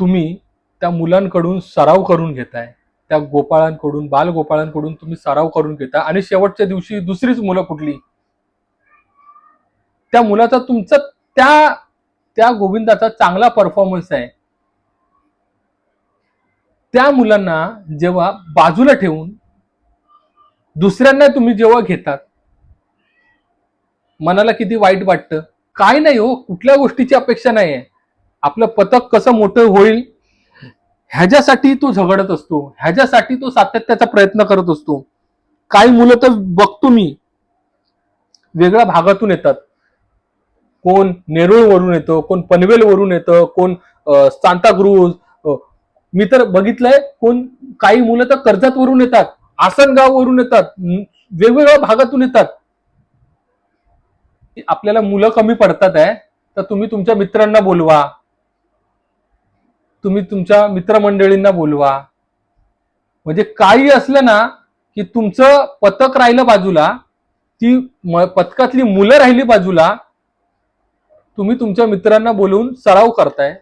तुम्ही त्या मुलांकडून सराव करून घेताय त्या गोपाळांकडून बालगोपाळांकडून तुम्ही सराव करून घेता आणि शेवटच्या दिवशी दुसरीच मुलं कुठली? त्या मुलाचा तुमचा त्या त्या गोविंदाचा चांगला परफॉर्मन्स आहे. त्या मुलांना जेव्हा बाजूला ठेवून दुसऱ्यांना तुम्ही जेव्हा घेतात मनाला किती वाईट वाटतं? काय नाही हो कुठल्या गोष्टीची अपेक्षा नाही आहे आपलं पथक कसं मोठं होईल ह्याच्यासाठी तो झगडत असतो ह्याच्यासाठी तो सातत्याचा प्रयत्न करत असतो. काही मुलं तर बघतो मी. वेगळ्या भागातून येतात. कोण नेरुळ वरून येतं कोण पनवेल वरून येतं कोण सांताक्रूज मी तर बघितलंय कोण काही मुलं तर कर्जत वरून येतात आसनगाव वरून येतात वेगवेगळ्या भागातून येतात. आपल्याला मुलं कमी पडतात आहे तर तुम्ही तुमच्या मित्रांना बोलवा. तुम्ही तुमच्या मित्रमंडळींना बोलवा. म्हणजे काही असलं ना की तुमचं पथक राहिलं बाजूला ती पथकातली मुलं राहिली बाजूला तुम्ही तुमच्या मित्रांना बोलवून सराव करताय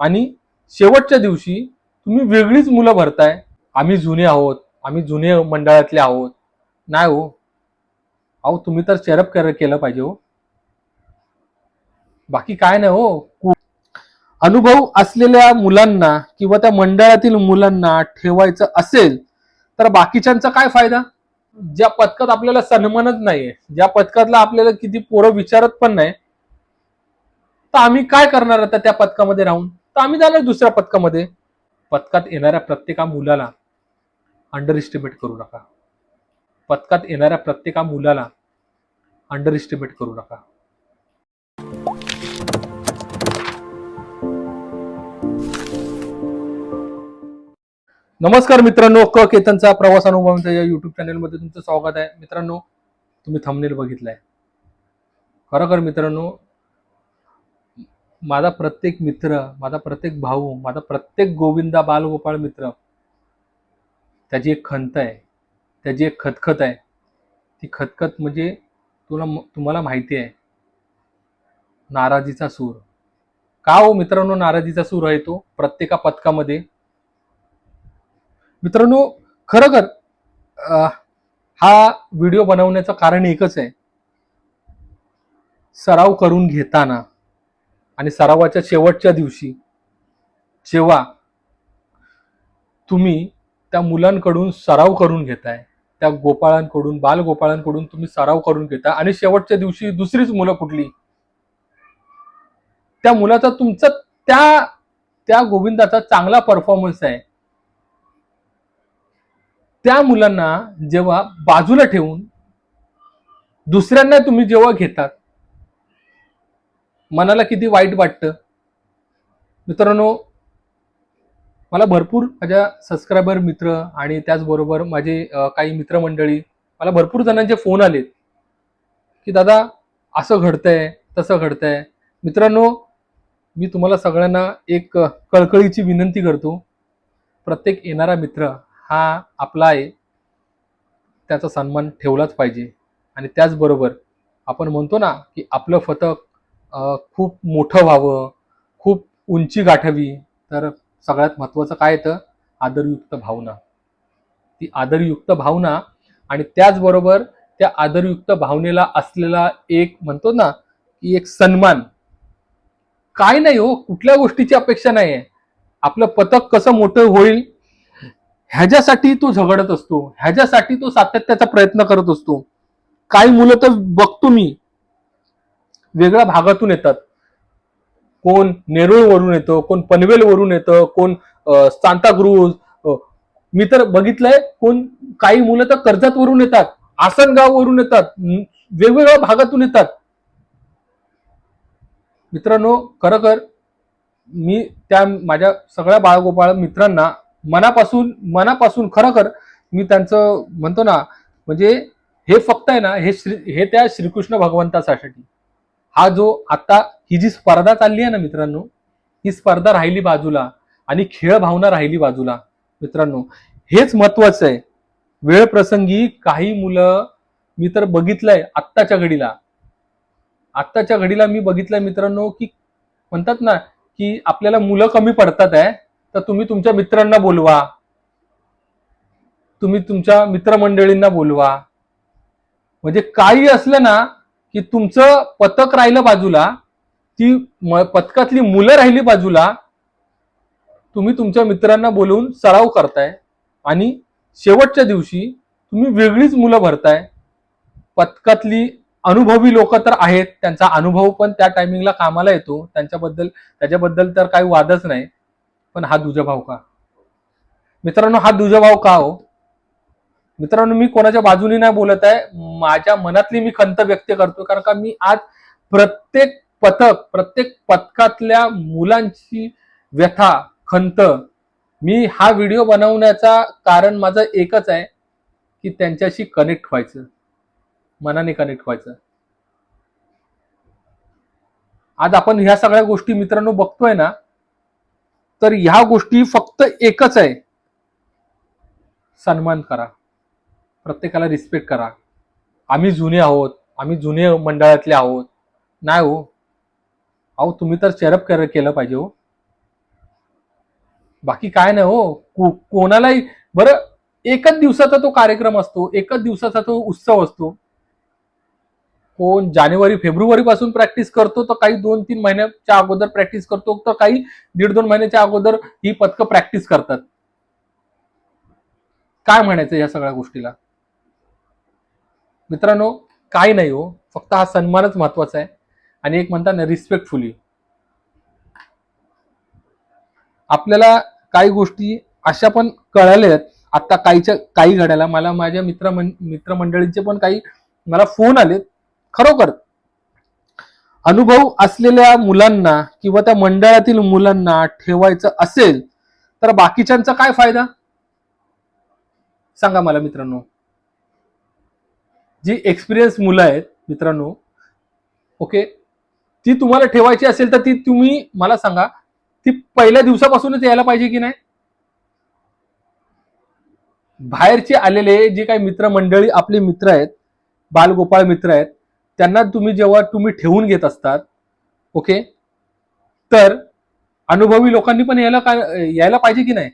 आणि शेवटच्या दिवशी तुम्ही वेगळीच मुलं भरताय. आम्ही जुने आहोत आम्ही जुने मंडळातले आहोत. नाही हो. अहो तुम्ही तर चेरप कर- केलं पाहिजे हो. बाकी काय नाही हो. अनुभव असलेल्या मुलांना किंवा त्या मंडळातील मुलांना ठेवायचं असेल तर बाकीच्यांचा काय फायदा? ज्या पथकात आपल्याला सन्मानच नाहीये ज्या पथकातला आपल्याला किती पोरं विचारत पण नाही तर आम्ही काय करणार आता त्या पथकामध्ये राहून? तर आम्ही जाणार दुसऱ्या पथकामध्ये. पथकात येणाऱ्या प्रत्येका मुलाला अंडर इस्टिमेट करू नका. पथकात येणाऱ्या प्रत्येका मुलाला अंडर इस्टिमेट करू नका. नमस्कार मित्रांनो क केतनचा प्रवास अनुभवांचा या युट्यूब चॅनलमध्ये तुमचं स्वागत आहे. मित्रांनो तुम्ही थंबनेल बघितलाय. खरोखर मित्रांनो माझा प्रत्येक मित्र माझा प्रत्येक भाऊ माझा प्रत्येक गोविंदा बालगोपाळ मित्र त्याची एक खंत आहे. त्याची एक खतखत आहे. ती खतखत म्हणजे तुला तुम्हाला माहिती आहे. नाराजीचा सूर. का हो मित्रांनो नाराजीचा सूर आहे तो? प्रत्येका पथकामध्ये मित्रांनो खरोखर हा व्हिडिओ बनवण्याचं कारण एकच आहे. सराव करून घेताना आणि सरावाच्या शेवटच्या दिवशी जेव्हा तुम्ही त्या मुलांकडून सराव करून घेताय त्या गोपाळांकडून बालगोपाळांकडून तुम्ही सराव करून घेता आणि शेवटच्या दिवशी दुसरीच मुलं कुठली? त्या मुलाचा तुमचा त्या त्या गोविंदाचा चांगला परफॉर्मन्स आहे. त्या मुलांना जेव्हा बाजूला ठेवून दुसऱ्यांना तुम्ही जेव्हा घेतात मनाला किती वाईट वाटतं? मित्रांनो मला भरपूर माझ्या सबस्क्रायबर मित्र आणि त्याचबरोबर माझे काही मित्रमंडळी मला भरपूर जणांचे फोन आलेत की दादा असं घडतंय तसं घडतंय. मित्रांनो मी तुम्हाला सगळ्यांना एक कळकळीची विनंती करतो. प्रत्येक येणारा मित्र हा आपला आहे. त्याचा सन्मान ठेवलाच पाहिजे. आणि त्याचबरोबर आपण म्हणतो ना की आपलं पथक खूप मोठं व्हावं खूप उंची गाठावी तर सगळ्यात महत्त्वाचं काय येतं? आदरयुक्त भावना. ती आदरयुक्त भावना आणि त्याचबरोबर त्या आदरयुक्त भावनेला असलेला एक म्हणतो ना की एक सन्मान. काय नाही हो कुठल्या गोष्टीची अपेक्षा नाही आहे आपलं पथक कसं मोठं होईल ह्याच्यासाठी तो झगडत असतो ह्याच्यासाठी तो सातत्याचा प्रयत्न करत असतो. काही मुलं तर बघतो मी. वेगळ्या भागातून येतात. कोण नेरुळ वरून येतं कोण पनवेल वरून येतं कोण सांताक्रूज मी तर बघितलंय कोण काही मुलं तर कर्जत वरून येतात आसनगाव वरून येतात वेगवेगळ्या भागातून येतात. मित्रांनो खरोखर मी त्या माझ्या सगळ्या बाळगोपाळ मित्रांना मनापासून मनापासून खरोखर मी त्यांचं म्हणतो ना म्हणजे हे फक्त आहे ना हे श्री हे त्या श्रीकृष्ण भगवंतासाठी. हा जो आता ही जी स्पर्धा चालली आहे ना मित्रांनो ही स्पर्धा राहिली बाजूला आणि खेळ भावना राहिली बाजूला मित्रांनो हेच महत्वाचं आहे. वेळ प्रसंगी काही मुलं मी तर बघितलंय आत्ताच्या घडीला. आत्ताच्या घडीला मी बघितलंय मित्रांनो की म्हणतात ना की आपल्याला मुलं कमी पडतात आहे. तर तुम्ही तुमच्या मित्रांना बोलवा. तुम्ही तुमच्या मित्रमंडळींना बोलवा. म्हणजे काही असलं ना की तुमचं पथक राहिलं बाजूला ती पथकातली मुलं राहिली बाजूला तुम्ही तुमच्या मित्रांना बोलवून सराव करताय. आणि शेवटच्या दिवशी तुम्ही वेगळीच मुलं भरताय. पथकातली अनुभवी लोक तर आहेत त्यांचा अनुभव पण त्या टायमिंगला कामाला येतो. त्यांच्याबद्दल त्याच्याबद्दल तर काही वादच नाही. पण हा दुजाभाव का? मित्रांनो हा दुजाभाव का हो? मित्रांनो मी कोणाच्या बाजूने नाही बोलत आहे. माझ्या मनातली मी खंत व्यक्त करतो कारण का मी आज प्रत्येक पथक प्रत्येक पथकातल्या मुलांची व्यथा खंत मी हा व्हिडिओ बनवण्याचा कारण माझं एकच आहे की त्यांच्याशी कनेक्ट व्हायचं. मनाने कनेक्ट व्हायचं. आज आपण ह्या सगळ्या गोष्टी मित्रांनो बघतोय ना तर ह्या गोष्टी फक्त एकच आहे. सन्मान करा. प्रत्येकाला रिस्पेक्ट करा. आम्ही जुने आहोत. आम्ही जुने मंडळातले आहोत. नाही हो. अहो तुम्ही तर चेरप कर केलं पाहिजे हो. बाकी काय नाही हो. को- कोणालाही बरं एकच दिवसाचा तो कार्यक्रम असतो. एकच दिवसाचा तो उत्सव असतो. कोण जानेवारी फेब्रुवारीपासून प्रॅक्टिस करतो तर काही दोन तीन महिन्याच्या अगोदर प्रॅक्टिस करतो तर काही दीड दोन महिन्याच्या अगोदर ही पथकं प्रॅक्टिस करतात. काय म्हणायचं या सगळ्या गोष्टीला? मित्रांनो काही नाही हो. फक्त हा सन्मानच महत्त्वाचा आहे. आणि एक म्हणतात ना रिस्पेक्टफुली आपल्याला काही गोष्टी अशा पण कळाल्या आहेत. आता काहीच्या काही घडायला. मला माझ्या मित्र मित्रमंडळींचे पण काही मला फोन आलेत. खरोखर अनुभव असलेल्या मुलांना किंवा त्या मंडळातील मुलांना ठेवायचं असेल तर बाकीच्यांचा काय फायदा? सांगा मला मित्रांनो. जी एक्सपिरियन्स मुलं आहेत मित्रांनो ओके? ती तुम्हाला ठेवायची असेल तर ती तुम्ही मला सांगा ती पहिल्या दिवसापासूनच यायला पाहिजे की नाही? बाहेरचे आलेले जे काही मित्रमंडळी आपले मित्र आहेत बालगोपाळ मित्र आहेत त्यांना तुम्ही जेव्हा तुम्ही ठेवून घेत असतात ओके तर अनुभवी लोकांनी पण यायला काय यायला पाहिजे की नाही?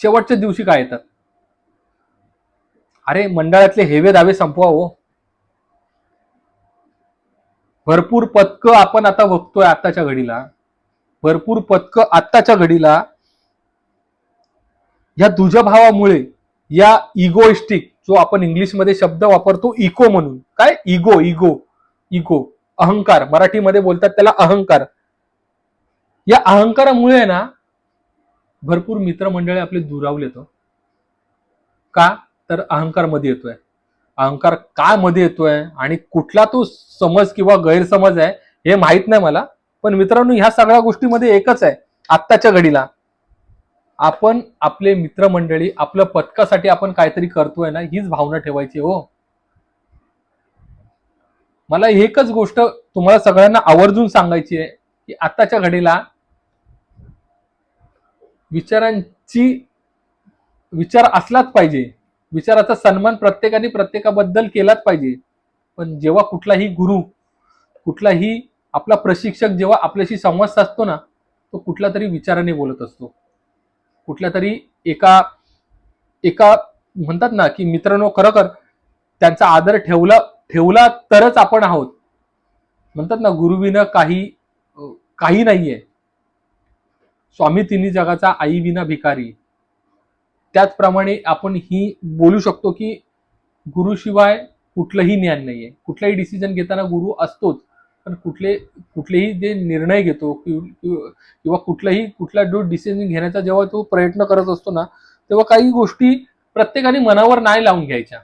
शेवटच्या दिवशी काय येतात अरे मंडळातले हेवे दावे संपवा हो. भरपूर पथकं आपण आता बघतोय आताच्या घडीला. भरपूर पथकं आत्ताच्या घडीला. या दुजभावामुळे या इगोइस्टिक जो आपण इंग्लिशमध्ये शब्द वापरतो इको म्हणून. काय? Ego ego ego. अहंकार. मराठीमध्ये बोलतात त्याला अहंकार. या अहंकारामुळे ना भरपूर मित्रमंडळी आपले दुरावले तो. का? तर अहंकारमध्ये येतोय. अहंकार काय मध्ये येतोय आणि कुठला तो समज किंवा गैरसमज आहे हे माहीत नाही मला. पण मित्रांनो ह्या सगळ्या गोष्टीमध्ये एकच आहे. आत्ताच्या घडीला. आपण आपले मित्रमंडळी आपल्या पथकासाठी आपण काहीतरी करतोय ना हीच भावना ठेवायची हो. मला एकच गोष्ट तुम्हाला सगळ्यांना आवर्जून सांगायची आहे की आताच्या घडीला विचारांची विचार असलाच पाहिजे. विचाराचा सन्मान प्रत्येकाने प्रत्येकाबद्दल केलाच पाहिजे. पण जेव्हा कुठलाही गुरु कुठलाही आपला प्रशिक्षक जेव्हा आपल्याशी संवाद साधतो ना तो कुठल्या तरी विचाराने बोलत असतो. कुठल्या तरी एका एका म्हणतात ना की मित्रांनो खरोखर त्यांचा आदर ठेवला ठेवला तरच आपण आहोत. म्हणतात ना गुरुविना काही काही नाहीये. स्वामी तिन्ही जगाचा आई विना भिकारी. त्याचप्रमाणे आपण ही बोलू शकतो की गुरुशिवाय कुठलंही ज्ञान नाहीये. कुठलाही डिसिजन घेताना गुरु असतोच. पण कुठले कुठलेही जे निर्णय घेतो किंवा कुठलाही कुठला जो डिसिजन घेण्याचा जेव्हा तो प्रयत्न करत असतो ना तेव्हा काही गोष्टी प्रत्येकाने मनावर नाही लावून घ्यायच्या.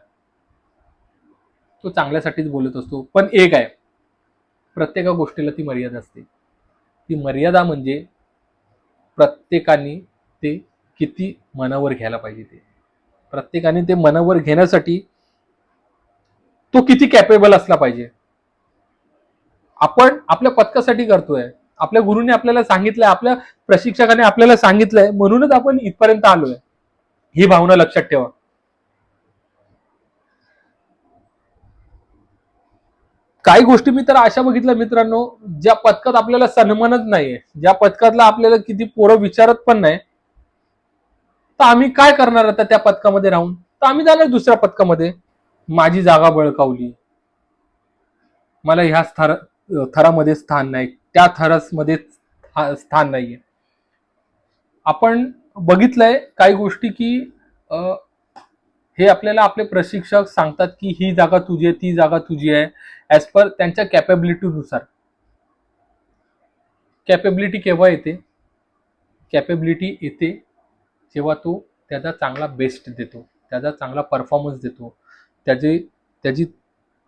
तो चांगल्यासाठीच बोलत असतो. पण एक आहे प्रत्येका गोष्टीला ती मर्यादा असते. ती मर्यादा म्हणजे प्रत्येकाने ते किती मनावर घ्यायला पाहिजे ते. प्रत्येकाने ते मनावर घेण्यासाठी तो किती कॅपेबल असला पाहिजे. आपण आपल्या पथकासाठी करतोय. आपल्या गुरुने आपल्याला सांगितलंय आपल्या प्रशिक्षकाने आपल्याला सांगितलंय म्हणूनच आपण इथपर्यंत आलोय. ही भावना लक्षात ठेवा. काही गोष्टी मी तर अशा बघितल्या मित्रांनो ज्या पथकात आपल्याला सन्मानच नाहीये ज्या पथकातला आपल्याला किती पोरं विचारत पण नाही तर आम्ही काय करणार आता त्या पथकामध्ये राहून? तर आम्ही जाणार दुसऱ्या पथकामध्ये. माझी जागा बळकावली. मला ह्या थर थरामध्ये स्थान नाही. त्या थरामध्ये स्थान नाहीये. आपण बघितलंय काही गोष्टी की हे आपल्याला आपले प्रशिक्षक सांगतात की ही जागा तुझी आहे ती जागा तुझी आहे ॲज पर त्यांच्या कॅपेबिलिटीनुसार कॅपेबिलिटी केव्हा येते? कॅपेबिलिटी येते जेव्हा तो त्याचा चांगला बेस्ट देतो त्याचा चांगला परफॉर्मन्स देतो त्याची त्याची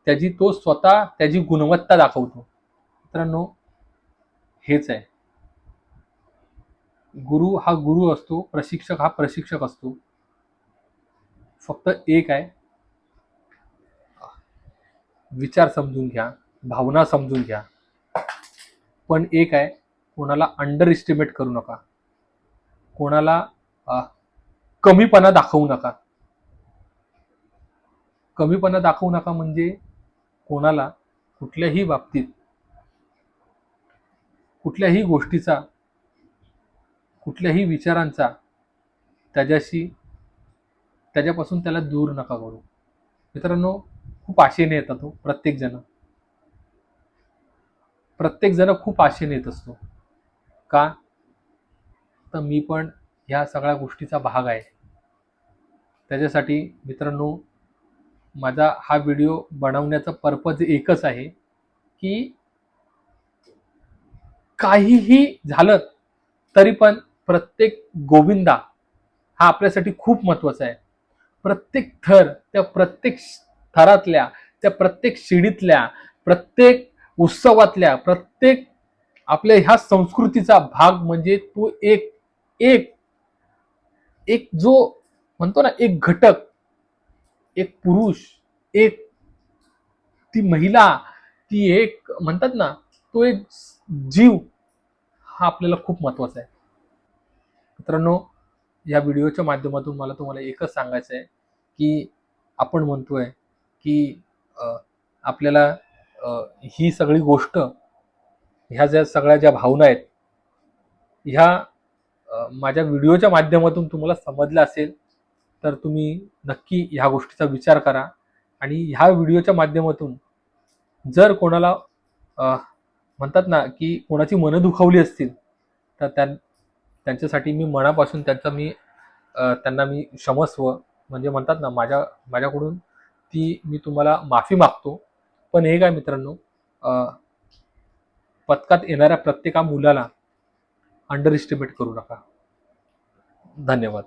त्याची तो स्वतः त्याची गुणवत्ता दाखवतो. मित्रांनो हेच आहे. गुरु हा गुरु असतो प्रशिक्षक हा प्रशिक्षक असतो. फक्त एक आहे. विचार समजून घ्या भावना समजून घ्या. पण एक आहे कोणाला अंडर एस्टिमेट करू नका. कोणाला कमीपणा दाखवू नका. कमीपणा दाखवू नका म्हणजे कोणाला कुठल्याही बाबतीत कुठल्याही गोष्टीचा कुठल्याही विचारांचा त्याच्याशी त्याच्यापासून त्याला दूर नका करू. मित्रांनो खूप आशेने येतात तो प्रत्येकजण. प्रत्येकजण खूप आशेने येत असतो. का? तर मी पण ह्या सगळ्या गोष्टीचा भाग आहे. त्याच्यासाठी मित्रांनो माझा हा व्हिडिओ बनवण्याचा पर्पज एकच आहे की काहीही झालं तरी पण प्रत्येक गोविंदा हा आपल्यासाठी खूप महत्त्वाचा आहे. प्रत्येक थर त्या प्रत्येक थरातल्या त्या प्रत्येक शिडीतल्या प्रत्येक उत्सवातल्या प्रत्येक आपल्या ह्या संस्कृतीचा भाग म्हणजे तो एक एक एक जो म्हणतो ना एक घटक एक पुरुष एक ती महिला ती एक म्हणतात ना तो एक जीव हा आपल्याला खूप महत्त्वाचा आहे. मित्रांनो या व्हिडिओच्या माध्यमातून मला तुम्हाला एकच सांगायचं आहे की आपण म्हणतोय की आपल्याला ही सगळी गोष्ट ह्या ज्या सगळ्या ज्या भावना आहेत ह्या माझ्या व्हिडिओच्या माध्यमातून तुम्हाला समजलं असेल तर तुम्ही नक्की ह्या गोष्टीचा विचार करा. आणि ह्या व्हिडिओच्या माध्यमातून जर कोणाला म्हणतात ना की कोणाची मनं दुखावली असतील तर त्या त्यांच्यासाठी मी मनापासून त्यांचा मी त्यांना मी क्षमस्व म्हणजे म्हणतात ना माझ्या माझ्याकडून ती मी तुम्हाला माफी मागतो. पण हे काय मित्रांनो पथकात येणाऱ्या प्रत्येका मुलाला अंडर एस्टिमेट करू नका. धन्यवाद.